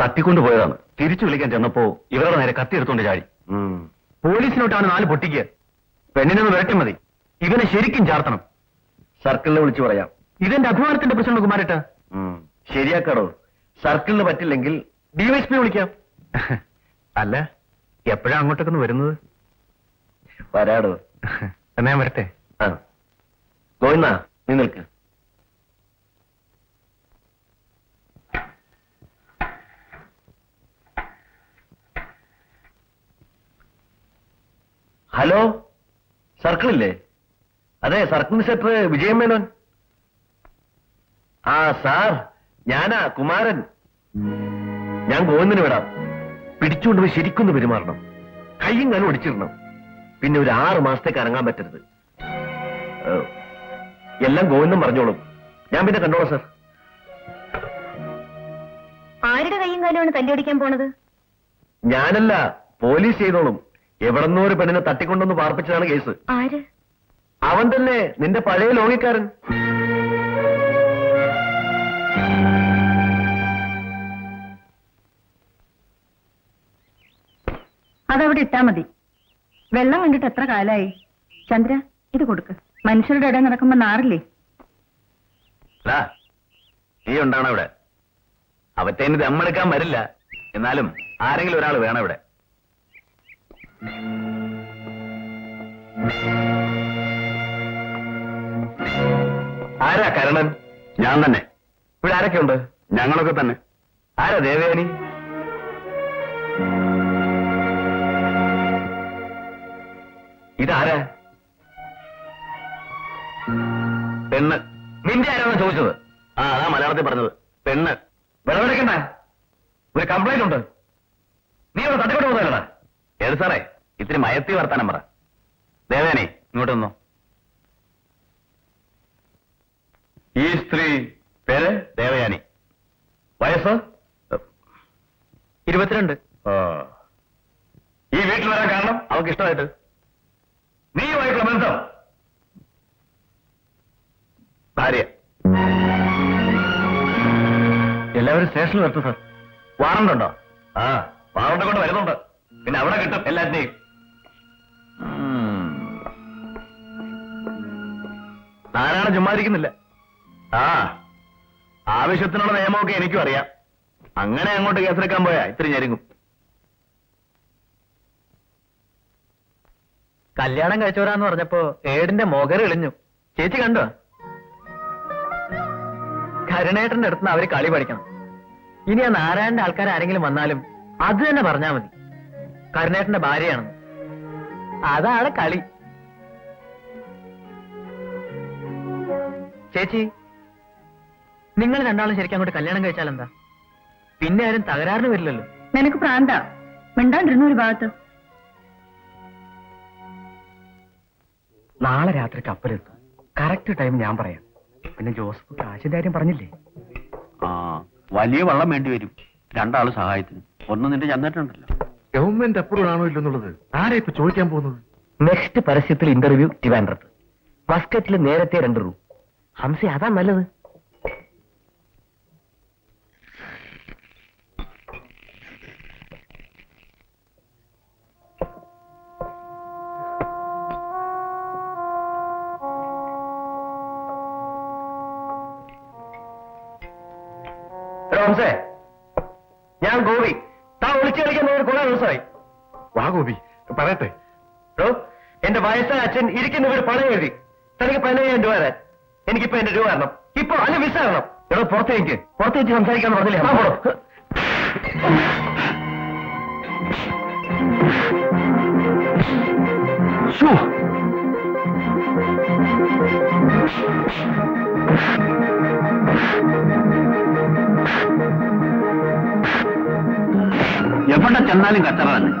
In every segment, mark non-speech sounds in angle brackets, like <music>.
തട്ടിക്കൊണ്ടുപോയതാണ്. തിരിച്ചു വിളിക്കാൻ ചെന്നപ്പോ ഇവരുടെ നേരെ കത്തിയെടുത്തോണ്ട് ചാടി. പോലീസിനോട്ടാണ് നാല് പൊട്ടിക്ക്. പെണ്ണിനൊന്ന് വിരട്ടി മതി. ഇവനെ ശരിക്കും ചാർത്തണം. സർക്കിളിനെ വിളിച്ചു പറയാം. ഇതെന്റെ അഭിമാനത്തിന്റെ പ്രശ്നമുണ്ട് കുമാരട്ട. ശരിയാക്കാടോ. സർക്കിളിന് പറ്റില്ലെങ്കിൽ ഡിവൈഎസ്പി വിളിക്കാം. <laughs> അല്ല എപ്പോഴാ അങ്ങോട്ടൊക്കെ വരുന്നത്? വരാടോ. <laughs> എന്നാ ഞാൻ വരട്ടെ. ആ. ഗോവിന്ദ നീ നിൽക്ക്. ഹലോ? സർക്കിളില്ലേ? അതെ സർക്കിൾ ഇൻസ്പെക്ടർ വിജയൻ മേനോൻ. ആ സാർ ഞാനാ കുമാരൻ. ഞാൻ ഗോവിന്ദന് വിടാം. പിടിച്ചുകൊണ്ട് പോയി ശരിക്കൊന്ന് പെരുമാറണം. കയ്യും കാലും ഒടിച്ചിടണം. പിന്നെ ഒരു ആറ് മാസത്തേക്ക് അനങ്ങാൻ പറ്റരുത്. എല്ലാം ഗോവിന്ദൻ പറഞ്ഞോളും. ഞാൻ പിന്നെ കണ്ടോളാം സാർ. ആരുടെ കയ്യും കാലുമാണ് തല്ലിയൊടിക്കാൻ പോണത്? ഞാനല്ല പോലീസ് ചെയ്തോളും. എവിടെന്നോ ഒരു പെണ്ണിനെ തട്ടിക്കൊണ്ടൊന്ന് പാർപ്പിച്ചതാണ് കേസ്. ആര്? അവൻ തന്നെ നിന്റെ പഴയ ലോകിക്കാരൻ. അതവിടെ ഇട്ടാ മതി. വെള്ളം കണ്ടിട്ട് എത്ര കാലായി? ചന്ദ്ര ഇത് കൊടുക്ക്. മനുഷ്യരുടെ ഇടയിൽ നടക്കുമ്പോ നാറില്ലേ? നീ ഉണ്ടാണവിടെ അവറ്റേന് ദമ്മെടുക്കാൻ വരില്ല. എന്നാലും ആരെങ്കിലും ഒരാൾ വേണം ഇവിടെ ആരാ കരണൻ? ഞാൻ തന്നെ. ഇവിടെ ആരൊക്കെ ഉണ്ട് ഞങ്ങളൊക്കെ തന്നെ. ആരാ ദേവയാനി ഇതാരാ? പെണ്ണ്. നിന്റെ ആരാണ് ചോദിച്ചത്? ആ അതാ മലയാളത്തിൽ പറഞ്ഞത്. പെണ്ണ്. വിളവെടുക്കണ്ട. ഒരു കംപ്ലൈന്റ് ഉണ്ട്. നീ അവിടെ തട്ടിക്കൊണ്ട് പോകുന്നതല്ലടാ. ഏത് സാറേ? ഇത്തിരി മയത്തി വർത്താനം പറ. ദേവേനെ ഇങ്ങോട്ട് വന്നോ. ഈ സ്ത്രീ പേര് ദേവയാനി. വയസ്സ്? ഇരുപത്തിരണ്ട്. ഈ വീട്ടിൽ വരാൻ കാരണം? അവൾക്ക് ഇഷ്ടമായിട്ട്. നീയുമായിട്ടുള്ള ബന്ധം? ഭാര്യ. എല്ലാവരും സ്റ്റേഷനിൽ നിർത്തും സാർ. വാറണ്ടുണ്ടോ ആ വാറണ്ട് കൊണ്ട് വരുന്നുണ്ട്. പിന്നെ അവിടെ കിട്ടും. എല്ലാറ്റിനെയും നാരായണ ചുമ്മാതിരിക്കുന്നില്ല. ആ ആവശ്യത്തിനുള്ള നിയമമൊക്കെ എനിക്കും അറിയാം. അങ്ങനെ അങ്ങോട്ട് കേസെടുക്കാൻ പോയാ ഇത്തിരി ഞെരുങ്ങും. കല്യാണം കഴിച്ചവരാന്ന് പറഞ്ഞപ്പോ ഏടിന്റെ മുഖര് ഇളിഞ്ഞു. ചേച്ചി കണ്ടോ? കരുണേട്ടന്റെ അടുത്ത് അവർ കളി പഠിക്കണം. ഇനി ആ നാരായണന്റെ ആൾക്കാർ ആരെങ്കിലും വന്നാലും അത് തന്നെ പറഞ്ഞാ മതി. കരുണേട്ടന്റെ ഭാര്യയാണെന്ന്. അതാണ് കളി. ചേച്ചി നിങ്ങൾ രണ്ടാളും ശരിക്കും അങ്ങോട്ട് കല്യാണം കഴിച്ചാൽ എന്താ പിന്നെ ആരും തകരാറിന് വരില്ലല്ലോ. നിനക്ക് പ്രാന്ത? മിണ്ടാണ്ടിരുന്നു ഒരു ഭാഗത്ത്? നാളെ രാത്രി കപ്പലെത്തും. കറക്റ്റ് ടൈം ഞാൻ പറയാം. പിന്നെ ജോസഫ് കാശിന്റെ കാര്യം പറഞ്ഞില്ലേ? ആ വലിയ വള്ളം വേണ്ടി വരും. രണ്ടാൾ സഹായത്തിന്. ഒന്ന് നിന്റെ ചന്നിട്ടുണ്ടല്ലോ ഗവൺമെന്റ് അപ്രൂവൽ ആണോ ഇല്ലെന്നുള്ളത്? ആരാ ഇപ്പൊ ചോദിക്കാൻ പോകുന്നത്? നെക്സ്റ്റ് പരസ്യത്തിൽ ഇന്റർവ്യൂ ട്രിവാൻഡ്രത്ത് മസ്കറ്റിൽ നേരത്തെ രണ്ട് റൂം ഹംസ അതാ നല്ലത്. ഞാൻ ഗോപി. താ ഒളിച്ചു കളിക്കാൻ ഒരു കുറെ ദിവസമായി. വാ ഗോപി. പറയട്ടെ. എന്റെ വയസ്സായ അച്ഛൻ ഇരിക്കുന്ന വീട് പണം എഴുതി. തനിക്ക് പതിനയ്യായിരം രൂപ തരാൻ. എനിക്കിപ്പോ എന്റെ രൂപ തരണം. ഇപ്പൊ അല്ല മിസ് ആകണം എടോ പുറത്തേക്ക് പുറത്തേക്ക് സംസാരിക്കാൻ പറഞ്ഞില്ലേ? ആ, പോടോ. എവിടെ ചെന്നാലും കച്ചറ തന്നെ.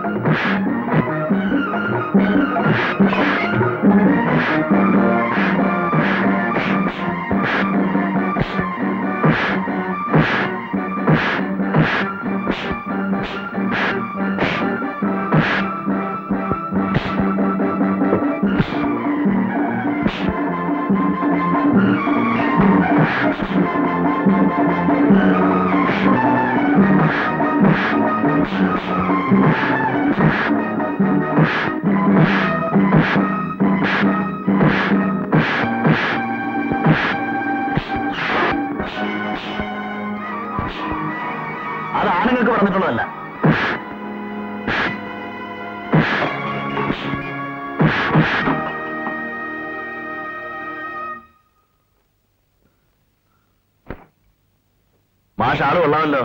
അത് ആണുങ്ങൾക്ക് പറഞ്ഞിട്ടുള്ളതല്ല. മാഷ് ആൾ കൊള്ളാമല്ലോ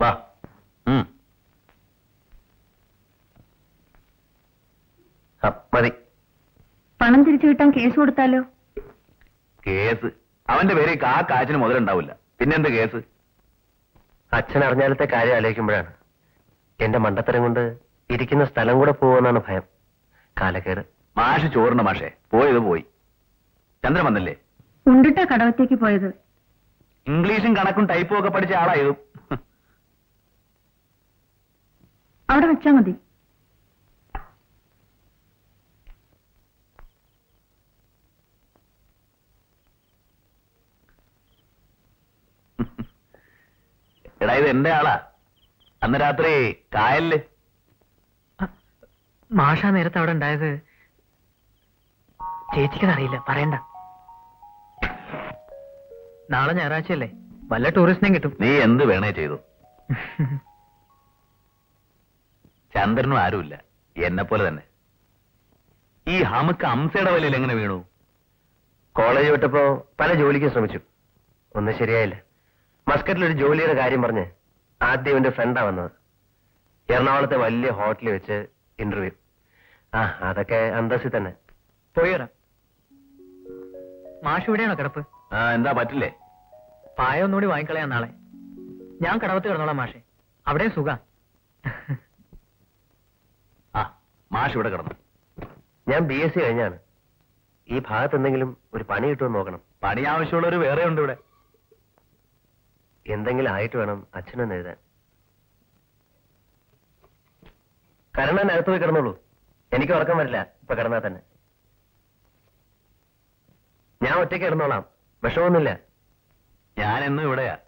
വാ ഉം. ആ, മതി പണം തിരിച്ചു കിട്ടാൻ കേസ് കൊടുത്താലോ? കേസ്? അവന്റെ പേര് ആ കാച്ചിന് മുതലുണ്ടാവില്ല. പിന്നെന്ത് കേസ്? അച്ഛൻ അറിഞ്ഞാലത്തെ കാര്യം ആലോചിക്കുമ്പോഴാണ്. എന്റെ മണ്ടത്തരം കൊണ്ട് ഇരിക്കുന്ന സ്ഥലം കൂടെ പോവെന്നാണ് ഭയം. കാലക്കേട്. മാഷ് ചോറിന് മാഷേ. പോയത് പോയി. ചന്ദ്രൻ വന്നല്ലേ? ഉണ്ടിട്ടാ കടവത്തേക്ക് പോയത്. ഇംഗ്ലീഷും കണക്കും ടൈപ്പും ഒക്കെ പഠിച്ച ആളായതും അവിടെ വെച്ചാ മതി. എടാ ഇത് എന്റെ ആളാ. അന്ന് രാത്രി കായലിൽ. മാഷ നേരത്തെ അവിടെ ഉണ്ടായത്. ചേച്ചിക്കത് അറിയില്ല പറയണ്ട. നാളെ ഞായറാഴ്ചയല്ലേ? വല്ല ടൂറിസ്റ്റിനെയും കിട്ടും. നീ എന്ത് വേണേ ചെയ്തു. ചന്ദ്രനും ആരുമില്ല. എന്നെ പോലെ തന്നെ. ഈ ഹമുക്ക് അംസയുടെ വലയിൽ എങ്ങനെ വീണു? കോളേജ് വിട്ടപ്പോ പല ജോലിക്കും ശ്രമിച്ചു. ഒന്നും ശരിയായില്ല. മസ്കറ്റിൽ ഒരു ജോലിയുടെ കാര്യം പറഞ്ഞ് ആദ്യം എന്റെ ഫ്രണ്ടാ വന്നത്. എറണാകുളത്തെ വലിയ ഹോട്ടലിൽ വെച്ച് ഇന്റർവ്യൂ ആ അതൊക്കെ അന്തസ്സിൽ തന്നെ. പോയി വരാം. മാഷ് ഇവിടെയാണോ കിടപ്പ്? ആ എന്താ പറ്റില്ലേ? പായ ഒന്നുകൂടി വാങ്ങിക്കളയാ നാളെ. ഞാൻ കടവത്ത് കിടന്നോളാം മാഷെ. അവിടെ സുഖ. ആ മാഷ് ഇവിടെ കിടന്നു. ഞാൻ ബി എസ് സി കഴിഞ്ഞാണ്. ഈ ഭാഗത്ത് എന്തെങ്കിലും ഒരു പണി കിട്ടുമെന്ന് നോക്കണം. പണി ആവശ്യമുള്ളവർ വേറെ ഉണ്ട് ഇവിടെ. എന്തെങ്കിലും ആയിട്ട് വേണം അച്ഛനൊന്ന് എഴുതാൻ. കരുണൻ അകത്ത് പോയി കിടന്നോളൂ. എനിക്ക് ഉറക്കം വരില്ല. ഇപ്പൊ കിടന്നാ തന്നെ. ഞാൻ ഒറ്റയ്ക്ക് കിടന്നോളാം. വിഷമൊന്നുമില്ല ഞാൻ എന്നും ഇവിടെയാ.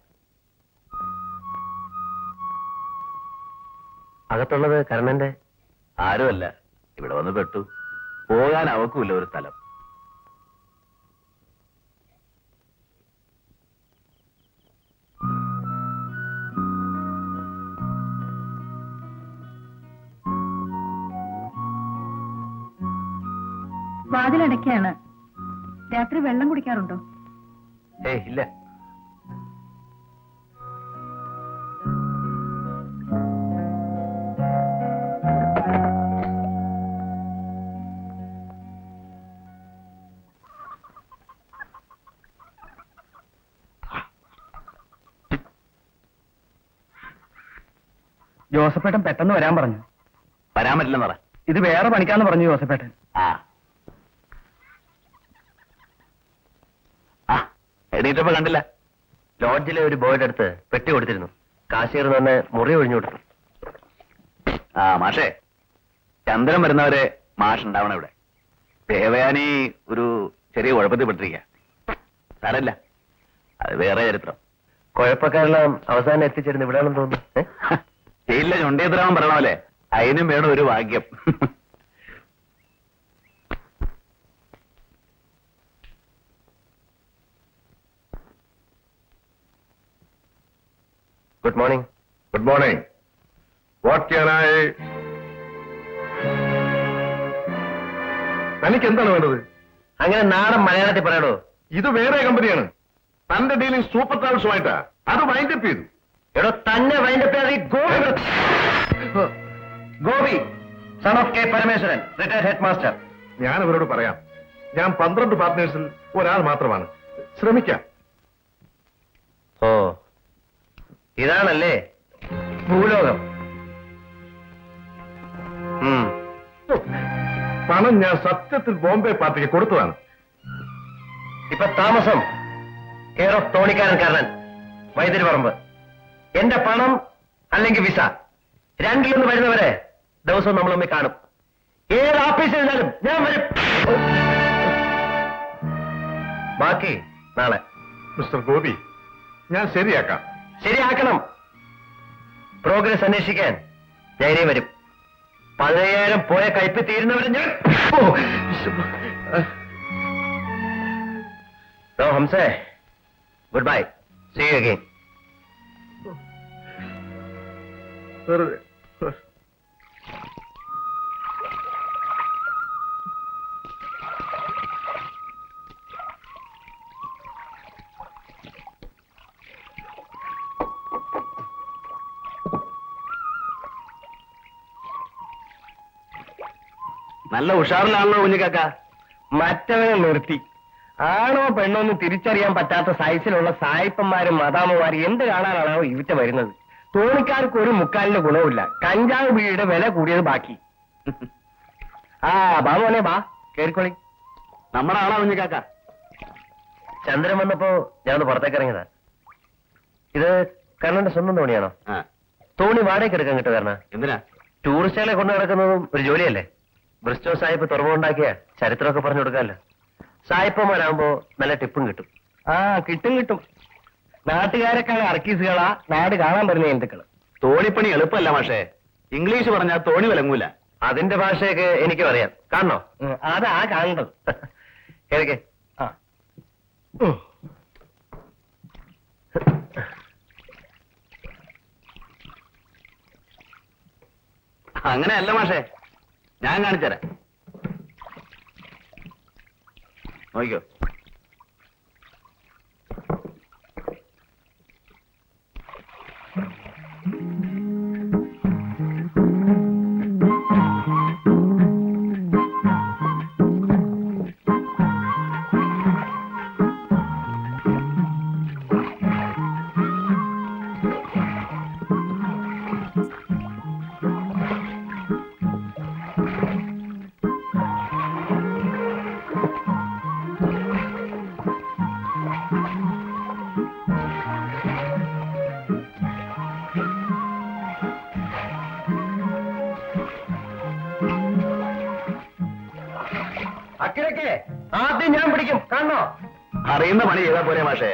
അകത്തുള്ളത് കരുണന്റെ? ആരുമല്ല. ഇവിടെ വന്ന് പെട്ടു. പോകാൻ അവക്കുമില്ല ഒരു സ്ഥലം. വാതിലടയ്ക്കാണ്. രാത്രി വെള്ളം കുടിക്കാറുണ്ടോ? ഏയ് ഇല്ല. ജോസഫേട്ടൻ പെട്ടെന്ന് വരാൻ പറഞ്ഞു. വരാൻ പറ്റില്ലെന്ന് പറ. ഇത് വേറെ പണിക്കാന്ന് പറഞ്ഞു ജോസഫേട്ടൻ. ആ. ആ എണീറ്റപ്പോ കണ്ടില്ല. ലോഡ്ജിലെ ഒരു ബോയുടെ അടുത്ത് പെട്ടി കൊടുത്തിരുന്നു. കാശീർ തന്നെ മുറി ഒഴിഞ്ഞു കൊടുത്തു. ആ മാഷേ ചന്ദ്രൻ വരുന്നവരെ മാഷ് ഉണ്ടാവണം ഇവിടെ. ദേവയാനി ഒരു ചെറിയ കുഴപ്പത്തിൽ പെട്ടിരിക്കല്ല സാരല്ല അത് വേറെ ചരിത്രം. കുഴപ്പക്കാരെല്ലാം അവസാനം എത്തിച്ചേരുന്ന. ഇവിടെയാണെന്ന് തോന്നുന്നു. ചെയ്യില്ല ജയിലിലെ ചുണ്ടിയത്രാമൻ പറയണമല്ലേ? അതിനും വേണം ഒരു ഭാഗ്യം. Good morning good morning what can I തനിക്ക് എന്താണ് വേണ്ടത്? അങ്ങനെ നാടൻ മലയാളത്തിൽ പറയടോ. ഇത് വേറെ കമ്പനിയാണ്. തന്റെ ഡീലിംഗ് സൂപ്പർ ട്രാവൽസുമായിട്ടാ. അത് വൈൻഡപ്പ് ചെയ്തു. എടോ തന്നെ വൈൻഡപ്പ് അപ്പ് ഈ Gopi Gopi son of K Parameswaran retired headmaster ഞാൻ അവരോട് പറയാം. ഞാൻ പന്ത്രണ്ട് പാർട്ട്നേഴ്സിൽ ഒരാൾ മാത്രമാണ്. ശ്രമിക്കാം. ഓ. ഇതാണല്ലേ ഭൂലോകം. പണം ഞാൻ സത്യത്തിൽ ബോംബെ പാർട്ടിക്ക് കൊടുത്തതാണ്. ഇപ്പൊ താമസം കെയർ ഓഫ് തോണിക്കാരൻ കർണൻ വൈദ്യുതി പറമ്പ്. എന്റെ പണം അല്ലെങ്കിൽ വിസ രണ്ടിലൊന്ന് വരുന്നവരെ ദിവസവും നമ്മൾ തമ്മിൽ കാണും. ഏത് ഓഫീസിൽ ഇരുന്നാലും ഞാൻ വരും. ബാക്കി നാളെ. മിസ്റ്റർ ഗോപി ഞാൻ ശരിയാക്കാം. ശരിയാക്കണം. പ്രോഗ്രസ് അന്വേഷിക്കാൻ ധൈര്യം വരും. പതിനയ്യായിരം പോയ കയ്പി തീരുന്നവരെ ഞാൻ ഹംസേ ഗുഡ് ബൈ സീ അഗെയിൻ നല്ല ഉഷാറിലാണല്ലോ കുഞ്ഞിക്കാക്ക മറ്റവനെ നിർത്തി. ആണോ പെണ്ണോ എന്ന് തിരിച്ചറിയാൻ പറ്റാത്ത സൈസിലുള്ള സായിപ്പന്മാരും മാതാമ്മമാരും എന്ത് കാണാനാണോ ഇവിറ്റ വരുന്നത്? തോണിക്കാർക്ക് ഒരു മുക്കാലിന്റെ ഗുണവുമില്ല. കഞ്ചാവ് ബീഡിയുടെ വില കൂടിയത് ബാക്കി. ആ ബാ മോനെ ബാ. കേറിക്കോളി. നമ്മുടെ ആളാ കുഞ്ഞിക്കാക്ക ചന്ദ്രൻ വന്നപ്പോ ഞാൻ ഒന്ന് പുറത്തേക്ക് ഇറങ്ങിയതാ. ഇത് കണ്ണന്റെ സ്വന്തം തോണിയാണോ? തോണി വാടകയ്ക്ക് എടുക്കാൻ കിട്ടുക എന്തിനാ? ടൂറിസ്റ്റുകളെ കൊണ്ടു നടക്കുന്നതും ഒരു ജോലിയല്ലേ? ബ്രിസ്റ്റോ സായിപ്പ് തുറമുണ്ടാക്കിയ ചരിത്രമൊക്കെ പറഞ്ഞു കൊടുക്കാമല്ലോ. സായിപ്പന്മാരാകുമ്പോ നല്ല ടിപ്പും കിട്ടും. ആ കിട്ടും കിട്ടും. നാട്ടുകാരൊക്കെ അർക്കീസുകളാ നാട് കാണാൻ വരുന്ന ഹിന്ദുക്കൾ. തോണിപ്പണി എളുപ്പമല്ല മാഷേ. ഇംഗ്ലീഷ് പറഞ്ഞാൽ തോണി വിലങ്ങൂല. അതിന്റെ ഭാഷയൊക്കെ എനിക്കും അറിയാം. കാണണോ? അതാ കാണേണ്ടത്. കേൾക്കേ ആ. അങ്ങനെയല്ല മാഷേ. ഞാൻ കാണിച്ചു തരാം അക്കിടക്കെ ഞാൻ പിടിക്കും. കാണോ അറിയുന്ന പണി ചെയ്താൽ പോരെ മാഷേ.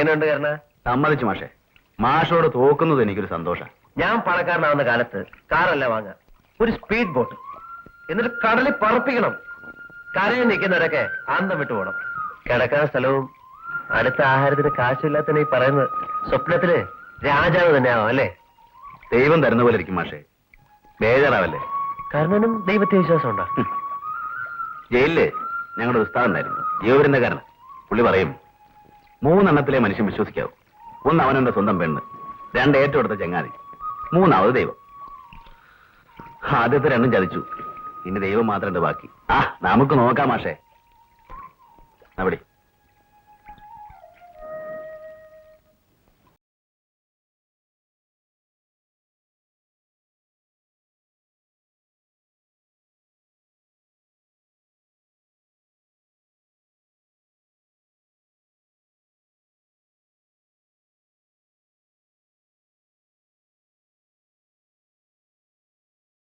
എങ്ങനെയുണ്ട് കാരണം? സമ്മതിച്ചു മാഷെ. മാഷോട് തോക്കുന്നത് എനിക്കൊരു സന്തോഷം. ഞാൻ പണക്കാരനാവുന്ന കാലത്ത് കാറല്ല വാങ്ങാം ഒരു സ്പീഡ് ബോട്ട് എന്നിട്ട് കടലിൽ പറപ്പിക്കണം. കരയിൽ നിൽക്കുന്നവരൊക്കെ അന്തം വിട്ടു പോകണം കിടക്കാൻ സ്ഥലവും അടുത്ത ആഹാരത്തിന് കാശില്ലാത്ത ഈ പറയുന്നത് സ്വപ്നത്തിൽ രാജാവ് തന്നെയാവും അല്ലേ? ദൈവം തരുന്ന പോലെ ഇരിക്കും മാഷേ. ബേജാറാവല്ലേ? കർണനും ദൈവത്തെ വിശ്വാസം ഉണ്ടോ ഹും. ജയിലിൽ ഞങ്ങളുടെ ഉസ്താദുണ്ടായിരുന്നു ജീവപര്യന്റെ കാരണം പുള്ളി പറയും മൂന്നെണ്ണത്തിലെ മനുഷ്യൻ വിശ്വസിക്കാവൂ. ഒന്ന് അവനെന്റെ സ്വന്തം പെണ്ണ് രണ്ട് ഏറ്റവും അടുത്ത ചങ്ങാതി മൂന്നാമത് ദൈവം. ആദ്യത്തെ രണ്ടും ചതിച്ചു. ഇനി ദൈവം മാത്രമുണ്ട് ബാക്കി. ആ നമുക്ക് നോക്കാം മാഷേ. അവിടെ